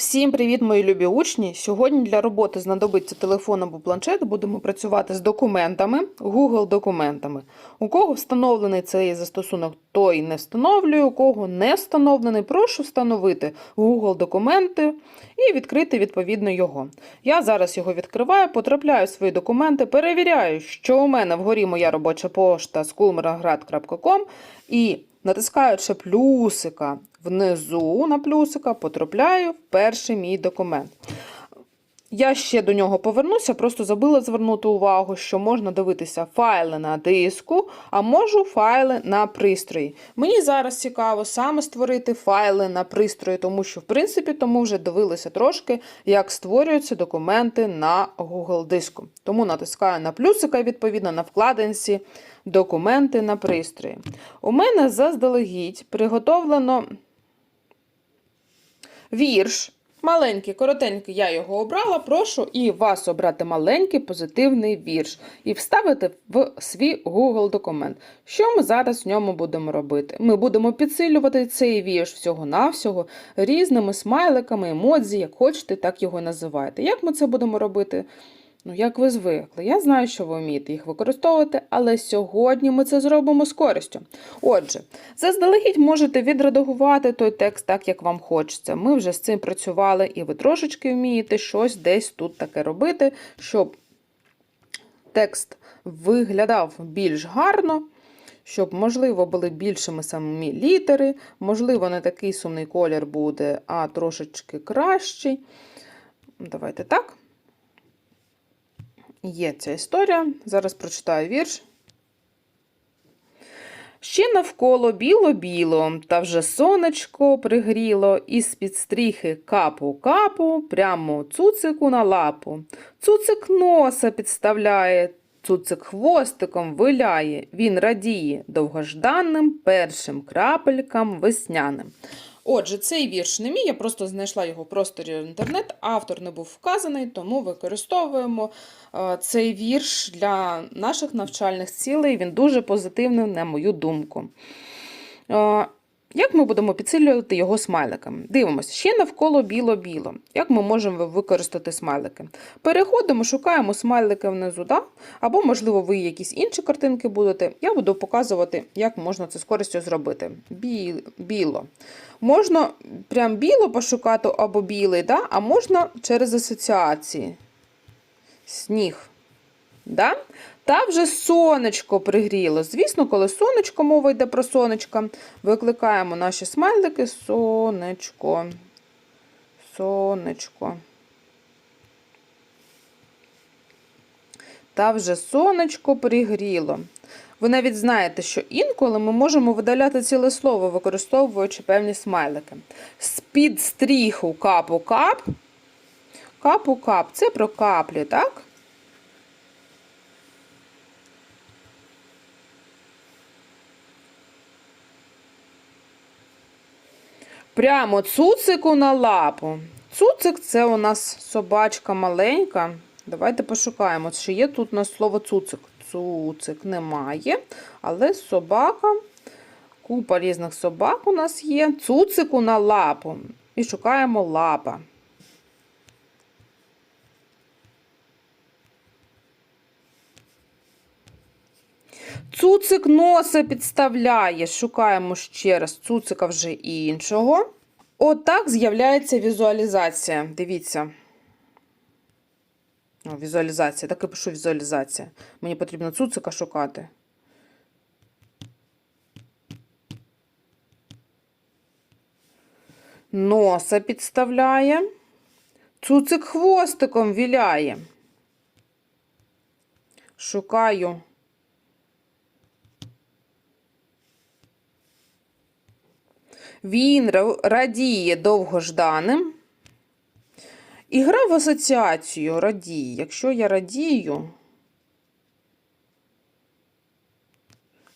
Всім привіт, мої любі учні! Сьогодні для роботи знадобиться телефон або планшет. Будемо працювати з документами, Google документами. У кого встановлений цей застосунок, той не встановлює. У кого не встановлений, прошу встановити Google документи і відкрити відповідно його. Я зараз його відкриваю, потрапляю в свої документи, перевіряю, що у мене вгорі моя робоча пошта skulmerograd.com і натискаючи плюсика внизу на плюсика, потрапляю в перший мій документ. Я ще до нього повернуся, просто забула звернути увагу, що можна дивитися файли на диску, а можу файли на пристрої. Мені зараз цікаво саме створити файли на пристрої, тому що, в принципі, тому вже дивилися трошки, як створюються документи на Google диску. Тому натискаю на плюсика, відповідно, на вкладинці документи на пристрої. У мене заздалегідь приготовлено вірш. Маленький, коротенький, я його обрала. Прошу і вас обрати маленький позитивний вірш і вставити в свій Google документ. Що ми зараз в ньому будемо робити? Ми будемо підсилювати цей вірш всього-навсього різними смайликами, емодзі, як хочете, так його називайте. Як ми це будемо робити? Ну, як ви звикли, я знаю, що ви вмієте їх використовувати, але сьогодні ми це зробимо з користю. Отже, заздалегідь можете відредагувати той текст так, як вам хочеться. Ми вже з цим працювали, і ви трошечки вмієте щось десь тут таке робити, щоб текст виглядав більш гарно. Щоб, можливо, були більшими самі літери, можливо, не такий сумний колір буде, а трошечки кращий. Давайте так. Є ця історія. Зараз прочитаю вірш. Ще навколо біло-біло, та вже сонечко пригріло, із під стріхи капу-капу, прямо цуцику на лапу. Цуцик носа підставляє, цуцик хвостиком виляє, він радіє довгожданним першим крапелькам весняним. Отже, цей вірш не мій, я просто знайшла його в просторі інтернет. Автор не був вказаний, тому використовуємо е, цей вірш для наших навчальних цілей. Він дуже позитивний, на мою думку. Як ми будемо підсилювати його смайликами? Дивимося, ще навколо біло-біло. Як ми можемо використати смайлики? Переходимо, шукаємо смайлики внизу, да? або, можливо, ви якісь інші картинки будете. Я буду показувати, як можна це з користю зробити. Біло. Можна прям біло пошукати або білий, да? а можна через асоціації. Сніг. Да? Та вже сонечко пригріло. Звісно, коли сонечко, мова йде про сонечко, викликаємо наші смайлики сонечко. Сонечко. Та вже сонечко пригріло. Ви навіть знаєте, що інколи ми можемо видаляти ціле слово, використовуючи певні смайлики. З-під стріху капу-кап. Капу-кап це про каплі, так? Прямо цуцику на лапу. Цуцик це у нас собачка маленька. Давайте пошукаємо, чи є тут у нас слово цуцик. Цуцик немає, але собака, купа різних собак у нас є. Цуцику на лапу. І шукаємо лапа. Цуцик носа підставляє. Шукаємо ще раз цуцика вже іншого. Отак з'являється візуалізація. Дивіться. О, візуалізація. Так і пишу візуалізація. Мені потрібно цуцика шукати. Носа підставляє. Цуцик хвостиком віляє. Шукаю. Він радіє довгожданим. І гра в асоціацію радіє. Якщо я радію,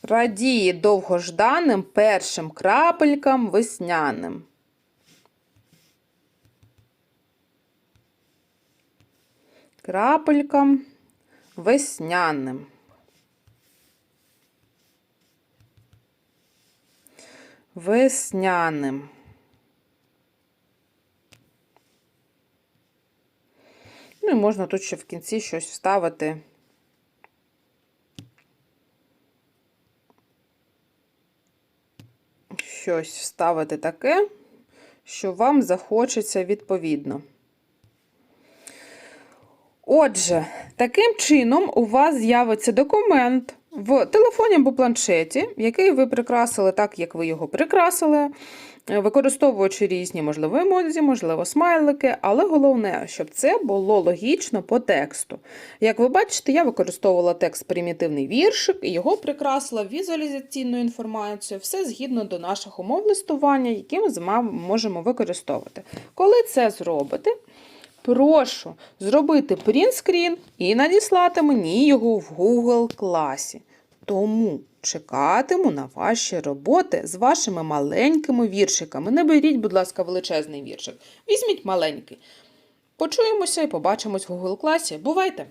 радіє довгожданим першим крапелькам весняним. Крапелькам весняним. Весняним. Ну і можна тут ще в кінці щось вставити. Щось вставити таке, що вам захочеться відповідно. Отже, таким чином у вас з'явиться документ в телефоні або планшеті, який ви прикрасили так, як ви його прикрасили, е, використовуючи різні, можливо, емодзі, можливо, смайлики, але головне, щоб це було логічно по тексту. Як ви бачите, я використовувала текст примітивний віршик і його прикрасила візуалізаційну інформацію, все згідно до наших умов листування, які ми можемо використовувати. Коли це зробите, Прошу зробити принтскрін і надіслати мені його в Google класі. Тому чекатиму на ваші роботи з вашими маленькими віршиками. Не беріть, будь ласка, величезний віршик. Візьміть маленький. Почуємося і побачимось в Google класі. Бувайте!